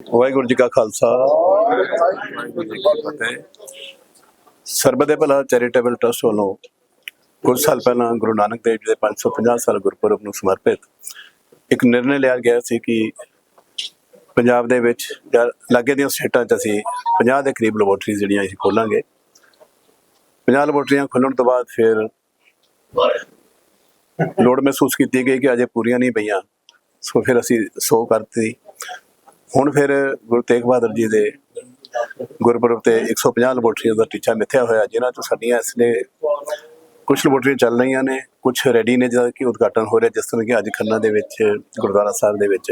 ਵਾਹਿਗੁਰੂ ਜੀ ਕਾ ਖਾਲਸਾ। ਵਾਹਿਗੁਰੂ ਜੀ ਫਤਿਹ ਸਰਬਦੇ ਭਲਾ charitable trust ਵੱਲੋਂ ਕੁਝ ਸਾਲ ਪਹਿਲਾਂ ਗੁਰੂ ਨਾਨਕ ਦੇਵ ਜੀ ਦੇ 550 ਸਾਲ ਗੁਰਪੁਰਬ ਨੂੰ ਸਮਰਪਿਤ ਇੱਕ ਨਿਰਣੇ ਲਿਆ ਗਿਆ ਸੀ ਕਿ ਪੰਜਾਬ ਦੇ ਵਿੱਚ ਜਾਂ ਲਾਗੇ ਦੀਆਂ ਸਟੇਟਾਂ 'ਚ ਅਸੀਂ 50 ਦੇ ਕਰੀਬ ਲੈਬੋਰਟਰੀ ਜਿਹੜੀਆਂ ਅਸੀਂ ਖੋਲਾਂਗੇ। 50 ਲੈਬੋਰਟਰੀਆਂ ਖੁੱਲਣ ਤੋਂ ਬਾਅਦ ਫਿਰ ਲੋੜ ਮਹਿਸੂਸ ਕੀਤੀ ਗਈ ਕਿ ਅਜੇ ਪੂਰੀਆਂ ਨਹੀਂ ਪਈਆਂ। ਸੋ ਫਿਰ ਅਸੀਂ 100 ਕਰਤੀ। ਹੁਣ ਫਿਰ ਗੁਰੂ ਤੇਗ ਬਹਾਦਰ ਜੀ ਦੇ ਗੁਰਪੁਰਬ ਤੇ 150 ਲੈਬੋਰਟਰੀਆਂ ਦਾ ਟੀਚਾ ਮਿੱਥਿਆ ਹੋਇਆ, ਜਿਨ੍ਹਾਂ ਤੋਂ ਸਾਡੀਆਂ ਇਸ ਨੇ ਕੁਝ ਲੈਬੋਰਟਰੀਆਂ ਚੱਲ ਰਹੀਆਂ ਨੇ ਕੁਝ ਰੈਡੀ ਨੇ ਜਿਹਦਾ ਕਿ ਉਦਘਾਟਨ ਹੋ ਰਿਹਾ, ਜਿਸ ਤਰ੍ਹਾਂ ਕਿ ਅੱਜ ਖੰਨਾ ਦੇ ਵਿੱਚ, ਗੁਰਦੁਆਰਾ ਸਾਹਿਬ ਦੇ ਵਿੱਚ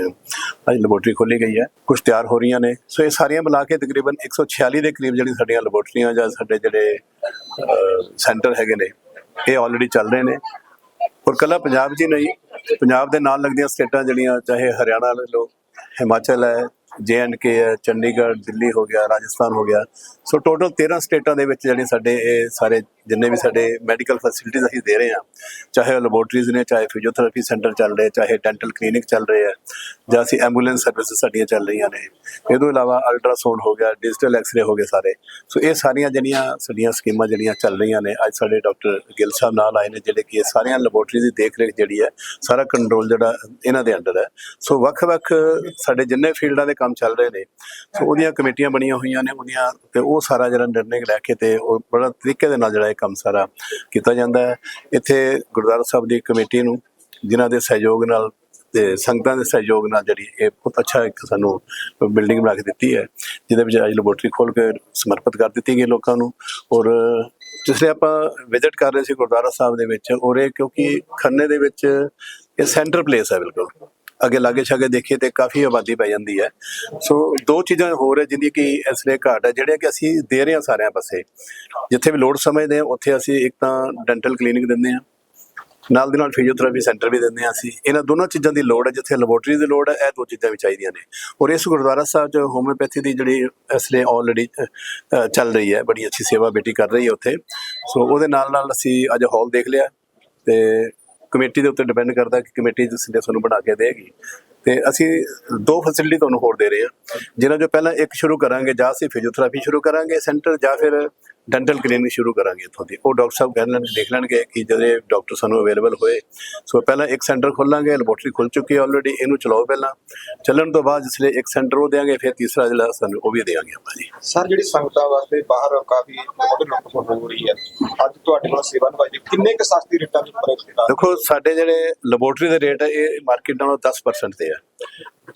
ਅੱਜ ਲੈਬੋਰਟਰੀ ਖੋਲੀ ਗਈ ਹੈ ਕੁਝ ਤਿਆਰ ਹੋ ਰਹੀਆਂ ਨੇ। ਸੋ ਇਹ ਸਾਰੀਆਂ ਮਿਲਾ ਕੇ ਤਕਰੀਬਨ 146 ਦੇ ਕਰੀਬ ਜਿਹੜੀ ਸਾਡੀਆਂ ਲੈਬੋਰਟਰੀਆਂ ਜਾਂ ਸਾਡੇ ਜਿਹੜੇ ਸੈਂਟਰ ਹੈਗੇ ਨੇ, ਇਹ ਆਲਰੇਡੀ ਚੱਲ ਰਹੇ ਨੇ। ਔਰ ਕੱਲਾ ਪੰਜਾਬ 'ਚ ਹੀ ਨਹੀਂ, ਪੰਜਾਬ ਦੇ ਨਾਲ ਲੱਗਦੀਆਂ ਸਟੇਟਾਂ ਜਿਹੜੀਆਂ, ਚਾਹੇ ਹਰਿਆਣਾ ਲੈ ਲਓ ਹਿਮਾਚਲ ਹੈ ਜੇ ਐਂਡ ਕੇ ਹੈ, ਚੰਡੀਗੜ੍ਹ, ਦਿੱਲੀ ਹੋ ਗਿਆ, ਰਾਜਸਥਾਨ ਹੋ ਗਿਆ। ਸੋ ਟੋਟਲ 13 ਸਟੇਟਾਂ ਦੇ ਵਿੱਚ ਜਿਹੜੇ ਸਾਡੇ ਇਹ ਸਾਰੇ ਜਿੰਨੇ ਵੀ ਸਾਡੇ ਮੈਡੀਕਲ ਫੈਸਿਲਿਟੀਜ਼ ਅਸੀਂ ਦੇ ਰਹੇ ਹਾਂ, ਚਾਹੇ ਲੈਬੋਰਟਰੀਜ਼ ਨੇ, ਚਾਹੇ ਫਿਜ਼ੀਓਥੈਰੇਪੀ ਸੈਂਟਰ ਚੱਲ ਰਹੇ, ਚਾਹੇ ਡੈਂਟਲ ਕਲੀਨਿਕ ਚੱਲ ਰਹੇ ਆ ਜਾਂ ਅਸੀਂ ਐਂਬੂਲੈਂਸ ਸਰਵਿਸ ਸਾਡੀਆਂ ਚੱਲ ਰਹੀਆਂ ਨੇ। ਇਹ ਤੋਂ ਇਲਾਵਾ ਅਲਟਰਾਸਾਊਂਡ ਹੋ ਗਿਆ ਡਿਜੀਟਲ ਐਕਸ-ਰੇ ਹੋ ਗਏ ਸਾਰੇ। ਸੋ ਇਹ ਸਾਰੀਆਂ ਜਿਹੜੀਆਂ ਸਾਡੀਆਂ ਸਕੀਮਾਂ ਜਿਹੜੀਆਂ ਚੱਲ ਰਹੀਆਂ ਨੇ, ਅੱਜ ਸਾਡੇ ਡਾਕਟਰ ਗਿੱਲ ਸਾਹਿਬ ਨਾਲ ਆਏ ਨੇ, ਜਿਹੜੇ ਕਿ ਇਹ ਸਾਰੀਆਂ ਲੈਬੋਰਟਰੀਜ਼ ਦੀ ਦੇਖ-ਰੇਖ ਜਿਹੜੀ ਹੈ, ਸਾਰਾ ਕੰਟਰੋਲ ਜਿਹੜਾ ਇਹਨਾਂ ਦੇ ਅੰਡਰ ਹੈ। ਸੋ ਵੱਖ-ਵੱਖ ਸਾਡੇ ਜਿੰਨੇ ਫੀਲਡਾਂ ਦੇ ਕੰਮ ਚੱਲ ਰਹੇ ਨੇ ਸੋ ਉਹਦੀਆਂ ਕਮੇਟੀਆਂ ਬਣੀਆਂ ਹੋਈਆਂ ਨੇ, ਉਹਦੀਆਂ ਤੇ ਉਹ ਸਾਰਾ ਜਿਹੜਾ ਨਿਰਣੇ ਲੈ ਕੇ ਤੇ ਉਹ ਬੜਾ ਤਰੀਕੇ ਦੇ ਨਾਲ ਜਿਹੜਾ ਕੰਮ ਸਾਰਾ ਕੀਤਾ ਜਾਂਦਾ ਹੈ। ਇੱਥੇ ਗੁਰਦੁਆਰਾ ਸਾਹਿਬ ਦੀ ਕਮੇਟੀ ਨੂੰ, ਜਿਨ੍ਹਾਂ ਦੇ ਸਹਿਯੋਗ ਨਾਲ ਤੇ ਸੰਗਤਾਂ ਦੇ ਸਹਿਯੋਗ ਨਾਲ ਜਿਹੜੀ ਇਹ ਬਹੁਤ ਅੱਛਾ ਇੱਕ ਸਾਨੂੰ ਬਿਲਡਿੰਗ ਬਣਾ ਕੇ ਦਿੱਤੀ ਹੈ, ਜਿਹਦੇ ਵਿੱਚ ਅੱਜ ਲੈਬੋਰਟਰੀ ਖੋਲ ਕੇ ਸਮਰਪਿਤ ਕਰ ਦਿੱਤੀ ਗਈ ਲੋਕਾਂ ਨੂੰ। ਔਰ ਜਿਸਲੇ ਆਪਾਂ ਵਿਜ਼ਿਟ ਕਰ ਰਹੇ ਸੀ ਗੁਰਦੁਆਰਾ ਸਾਹਿਬ ਦੇ ਵਿੱਚ, ਔਰ ਇਹ ਕਿਉਂਕਿ ਖੰਨੇ ਦੇ ਵਿੱਚ ਇਹ ਸੈਂਟਰ ਪਲੇਸ ਹੈ ਬਿਲਕੁਲ। ਅੱਗੇ ਲਾਗੇ ਛਾਗੇ ਦੇਖੀਏ ਤੇ ਕਾਫੀ ਆਬਾਦੀ ਪੈ ਜਾਂਦੀ ਹੈ। ਸੋ ਦੋ ਚੀਜ਼ਾਂ ਹੋਰ ਹੈ ਜਿੰਦੀ ਕਿ ਇਸ ਲਈ ਘਾਟ ਹੈ, ਜਿਹੜੇ ਕਿ ਅਸੀਂ ਦੇ ਰਹੇ ਹਾਂ ਸਾਰਿਆਂ ਪਾਸੇ। ਜਿੱਥੇ ਵੀ ਲੋੜ ਸਮਝਦੇ ਹਾਂ, ਉੱਥੇ ਅਸੀਂ ਇੱਕ ਤਾਂ ਡੈਂਟਲ ਕਲੀਨਿਕ ਦਿੰਦੇ ਹਾਂ। ਨਾਲ ਦੀ ਨਾਲ ਫਿਜ਼ੀਓਥੈਰੇਪੀ ਸੈਂਟਰ ਵੀ ਦਿੰਦੇ ਹਾਂ ਅਸੀਂ। ਇਹਨਾਂ ਦੋਨਾਂ ਚੀਜ਼ਾਂ ਦੀ ਲੋੜ ਹੈ, ਜਿੱਥੇ ਲੈਬੋਰਟਰੀ ਦੀ ਲੋੜ ਹੈ, ਇਹ ਦੋ ਚੀਜ਼ਾਂ ਵੀ ਚਾਹੀਦੀਆਂ ਨੇ। ਔਰ ਇਸ ਗੁਰਦੁਆਰਾ ਸਾਹਿਬ 'ਚ ਹੋਮਿਓਪੈਥੀ ਦੀ ਜਿਹੜੀ ਇਸ ਲਈ ਆਲਰੇਡੀ ਚੱਲ ਰਹੀ ਹੈ, ਬੜੀ ਅੱਛੀ ਸੇਵਾ ਬੇਟੀ ਕਰ ਰਹੀ ਹੈ ਉੱਥੇ। ਸੋ ਉਹਦੇ ਨਾਲ ਨਾਲ ਅਸੀਂ ਅੱਜ ਹਾਲ ਦੇਖ ਲਿਆ ਤੇ ਕਮੇਟੀ ਦੇ ਉੱਤੇ ਡਿਪੈਂਡ ਕਰਦਾ ਕਿ ਕਮੇਟੀ ਜਿਸ ਨੇ ਸਾਨੂੰ ਬਣਾ ਕੇ ਦੇਗੀ। ਤੇ ਅਸੀਂ ਦੋ ਫੈਸਿਲਿਟੀ ਤੁਹਾਨੂੰ ਹੋਰ ਦੇ ਰਹੇ ਹਾਂ। ਜਿਨ੍ਹਾਂ ਜੋ ਪਹਿਲਾਂ ਇੱਕ ਸ਼ੁਰੂ ਕਰਾਂਗੇ ਜਾਂ ਅਸੀਂ ਫਿਜ਼ੀਓਥੈਰੇਪੀ ਸ਼ੁਰੂ ਕਰਾਂਗੇ ਸੈਂਟਰ ਜਾਂ ਫਿਰ ਡੈਂਟਲ ਕਲੀਨਿਕ ਸ਼ੁਰੂ ਕਰਾਂਗੇ ਇੱਥੋਂ ਦੀ। ਉਹ ਡਾਕਟਰ ਸਾਹਿਬ ਕਹਿ ਲੈਣ ਦੇਖ ਲੈਣਗੇ ਕਿ ਜਿਹੜੇ ਡਾਕਟਰ ਸਾਨੂੰ ਅਵੇਲੇਬਲ ਹੋਏ। ਸੋ ਪਹਿਲਾਂ ਇੱਕ ਸੈਂਟਰ ਖੋਲਾਂਗੇ ਲੈਬੋਰਟਰੀ ਖੁੱਲ ਚੁੱਕੀ ਹੈ ਆਲਰੇਡੀ ਇਹਨੂੰ ਚਲਾਓ ਪਹਿਲਾਂ। ਚੱਲਣ ਤੋਂ ਬਾਅਦ ਜਿਸਲੇ ਇੱਕ ਸੈਂਟਰ ਉਹ ਦੇਾਂਗੇ ਫਿਰ ਤੀਸਰਾ ਜਿਹੜਾ ਸਾਨੂੰ ਉਹ ਵੀ ਦੇਾਂਗੇ ਆਪਾਂ ਜੀ। ਸਰ ਜਿਹੜੀ ਸੰਗਤਾਂ ਵਾਸਤੇ ਬਾਹਰ ਕਾਫੀ ਬਹੁਤ ਲੁੱਟ ਹੋ ਰਹੀ ਹੈ ਅੱਜ ਤੁਹਾਡੇ ਕੋਲ ਸੇਵਾ ਨਿਭਾਈ ਕਿੰਨੇ ਕੁ ਸਸਤੀ ਰੇਟਾਂ ਦੇ ਉੱਪਰ ਦੇਖੋ ਸਾਡੇ ਜਿਹੜੇ ਲੈਬੋਰਟਰੀ ਦੇ ਰੇਟ ਇਹ ਮਾਰਕੀਟ ਨਾਲੋਂ 10% ਤੇ ਹੈ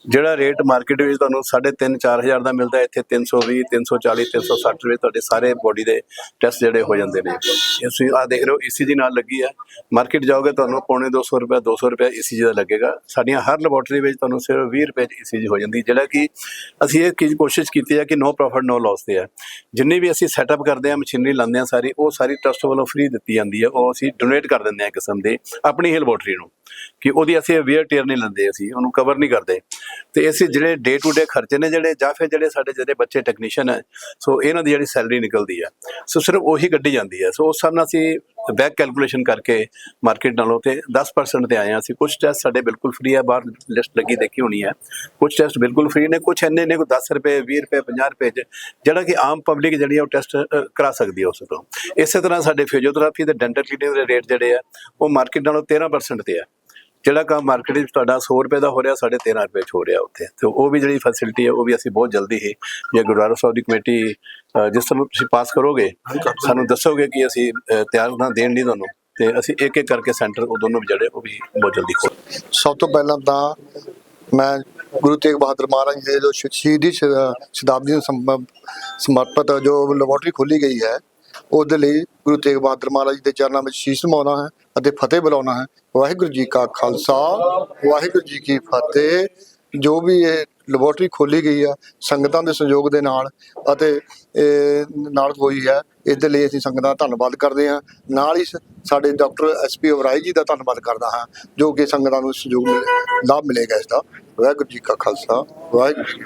ਜਿਹੜਾ ਰੇਟ ਮਾਰਕੀਟ ਵਿੱਚ ਤੁਹਾਨੂੰ 3.5 4000 ਦਾ ਮਿਲਦਾ ਹੈ, ਇੱਥੇ 320 340 360 ਰੁਪਏ ਤੁਹਾਡੇ ਸਾਰੇ ਬੋਡੀ ਦੇ ਟੈਸਟ ਜਿਹੜੇ ਹੋ ਜਾਂਦੇ ਨੇ। ਤੁਸੀਂ ਆ ਦੇਖ ਰਹੇ ਹੋ ECG ਨਾਲ ਲੱਗੀ ਹੈ ਮਾਰਕੀਟ ਜਾਓਗੇ ਤੁਹਾਨੂੰ ਪੌਣੇ 200 ਰੁਪਏ 200 ਰੁਪਏ ECG ਦਾ ਲੱਗੇਗਾ। ਸਾਡੀਆਂ ਹਰ ਲੈਬੋਰਟਰੀ ਵਿੱਚ ਤੁਹਾਨੂੰ ਸਿਰਫ 20 ਰੁਪਏ 'ਚ ECG ਹੋ ਜਾਂਦੀ ਜਿਹੜਾ ਕਿ ਅਸੀਂ ਇਹ ਕੀ ਕੋਸ਼ਿਸ਼ ਕੀਤੀ ਹੈ ਕਿ ਨੋ ਪ੍ਰੋਫਿਟ ਨੋ ਲਾਸ ਤੇ ਹੈ ਜਿੰਨੀ ਵੀ ਅਸੀਂ ਸੈਟਅਪ ਕਰਦੇ ਹਾਂ ਮਸ਼ੀਨਰੀ ਲਾਉਂਦੇ ਹਾਂ ਸਾਰੀ ਉਹ ਸਾਰੀ ਟਰਸਟ ਵੱਲੋਂ ਫ੍ਰੀ ਦਿੱਤੀ ਜਾਂਦੀ ਹੈ ਉਹ ਅਸੀਂ ਡੋਨੇਟ ਕਰ ਦਿੰਦੇ ਹਾਂ ਕਿਸਮ ਦੇ ਆਪਣੀ ਹੀ ਲੈਬੋਰਟਰੀ ਨੂੰ। ਕਿ ਉਹਦੀ ਅਸੀਂ ਅਵੇਅਰ ਟੇਅਰ ਨਹੀਂ ਲੈਂਦੇ, ਅਸੀਂ ਉਹਨੂੰ ਕਵਰ ਨਹੀਂ ਕਰਦੇ। ਤੇ ਇਸੇ ਜਿਹੜੇ ਡੇ ਟੂ ਡੇ ਖਰਚੇ ਨੇ ਜਿਹੜੇ, ਜਾਂ ਫਿਰ ਜਿਹੜੇ ਸਾਡੇ ਜਿਹੜੇ ਬੱਚੇ ਟੈਕਨੀਸ਼ੀਅਨ ਹੈ, ਸੋ ਇਹਨਾਂ ਦੀ ਜਿਹੜੀ ਸੈਲਰੀ ਨਿਕਲਦੀ ਹੈ ਸੋ ਸਿਰਫ ਉਹੀ ਕੱਢੀ ਜਾਂਦੀ ਹੈ ਸੋ ਉਸ ਹਿਸਾਬ ਨਾਲ ਅਸੀਂ ਬੈਕ ਕੈਲਕੂਲੇਸ਼ਨ ਕਰਕੇ ਮਾਰਕੀਟ ਨਾਲੋਂ ਤੇ 10% ਤੇ ਆਏ ਹਾਂ ਅਸੀਂ। ਕੁਝ ਟੈਸਟ ਸਾਡੇ ਬਿਲਕੁਲ ਫ੍ਰੀ ਹੈ ਬਾਹਰ ਲਿਸਟ ਲੱਗੀ ਦੇਖੀ ਹੋਣੀ ਹੈ ਕੁਝ ਟੈਸਟ ਬਿਲਕੁਲ ਫ੍ਰੀ ਨੇ ਕੁਝ ਇੰਨੇ ਨੇ, ਕੋਈ 10 ਰੁਪਏ 20 ਰੁਪਏ 50 ਰੁਪਏ ਚ, ਜਿਹੜਾ ਕਿ ਆਮ ਪਬਲਿਕ ਜਿਹੜੀ ਹੈ ਉਹ ਟੈਸਟ ਕਰਾ ਸਕਦੀ ਹੈ ਉਸ ਤੋਂ। ਇਸੇ ਤਰ੍ਹਾਂ ਸਾਡੇ ਫਿਜ਼ੀਓਥੈਰੇਪੀ ਤੇ ਡੈਂਟਲ ਕਲੀਨਿਕ ਦੇ ਰੇਟ ਜਿਹੜੇ ਆ, ਉਹ ਮਾਰਕੀਟ ਨਾਲੋਂ 13% ਤੇ ਆ। ਜਿਹੜਾ ਕੰਮ ਮਾਰਕੀਟ ਵਿੱਚ ਤੁਹਾਡਾ 100 ਰੁਪਏ ਦਾ ਹੋ ਰਿਹਾ ਸਾਡੇ 13 ਰੁਪਏ ਚ ਹੋ ਰਿਹਾ ਉੱਥੇ। ਤੇ ਉਹ ਵੀ ਜਿਹੜੀ ਫੈਸਿਲਿਟੀ ਹੈ, ਉਹ ਵੀ ਅਸੀਂ ਬਹੁਤ ਜਲਦੀ ਹੀ, ਜੇ ਗੁਰਦੁਆਰਾ ਸਾਹਿਬ ਦੀ ਕਮੇਟੀ ਜਿਸ ਤਰ੍ਹਾਂ ਤੁਸੀਂ ਪਾਸ ਕਰੋਗੇ, ਸਾਨੂੰ ਦੱਸੋਗੇ ਕਿ ਅਸੀਂ ਤਿਆਰ ਨਾ ਦੇਣ ਲਈ ਤੁਹਾਨੂੰ, ਤੇ ਅਸੀਂ ਇੱਕ ਇੱਕ ਕਰਕੇ ਸੈਂਟਰ ਉਹ ਦੋਨੋਂ ਜਿਹੜੇ, ਉਹ ਵੀ ਬਹੁਤ ਜਲਦੀ ਖੋਲ ਸਭ ਤੋਂ ਪਹਿਲਾਂ ਤਾਂ ਮੈਂ ਗੁਰੂ ਤੇਗ ਬਹਾਦਰ ਮਹਾਰਾਜ ਜੀ ਦੇ ਜੋ ਸ਼ਹੀਦੀ ਸ਼- ਸ਼ਤਾਬਦੀ ਨੂੰ ਸੰਭ- ਸਮਰਪਿਤ ਜੋ ਲੈਬੋਰਟਰੀ ਖੋਲੀ ਗਈ ਹੈ ਉਹਦੇ ਲਈ ਗੁਰੂ ਤੇਗ ਬਹਾਦਰ ਮਹਾਰਾਜ ਦੇ ਚਰਨਾਂ ਵਿੱਚ ਸ਼ੀਸ਼ ਨਵਾਉਣਾ ਹੈ ਅਤੇ ਫਤਿਹ ਬੁਲਾਉਣਾ ਹੈ। ਵਾਹਿਗੁਰੂ ਜੀ ਕਾ ਖਾਲਸਾ, ਵਾਹਿਗੁਰੂ ਜੀ ਕੀ ਫਤਿਹ। ਜੋ ਵੀ ਇਹ ਲੈਬੋਰਟਰੀ ਖੋਲੀ ਗਈ ਆ, ਸੰਗਤਾਂ ਦੇ ਸਹਿਯੋਗ ਦੇ ਨਾਲ ਅਤੇ ਨਾਲ ਹੋਈ ਹੈ, ਇਹਦੇ ਲਈ ਅਸੀਂ ਸੰਗਤਾਂ ਦਾ ਧੰਨਵਾਦ ਕਰਦੇ ਹਾਂ। ਨਾਲ ਹੀ ਸ- ਸਾਡੇ ਡਾਕਟਰ ਐਸਪੀ ਅਵਰਾਈ ਜੀ ਦਾ ਧੰਨਵਾਦ ਕਰਦਾ ਹਾਂ, ਜੋ ਕਿ ਸੰਗਤਾਂ ਨੂੰ ਸਹਿਯੋਗ ਲਾਭ ਮਿਲੇਗਾ ਇਸ ਦਾ। ਵਾਹਿਗੁਰੂ ਜੀ ਕਾ ਖਾਲਸਾ, ਵਾਹਿਗੁਰੂ ਜੀ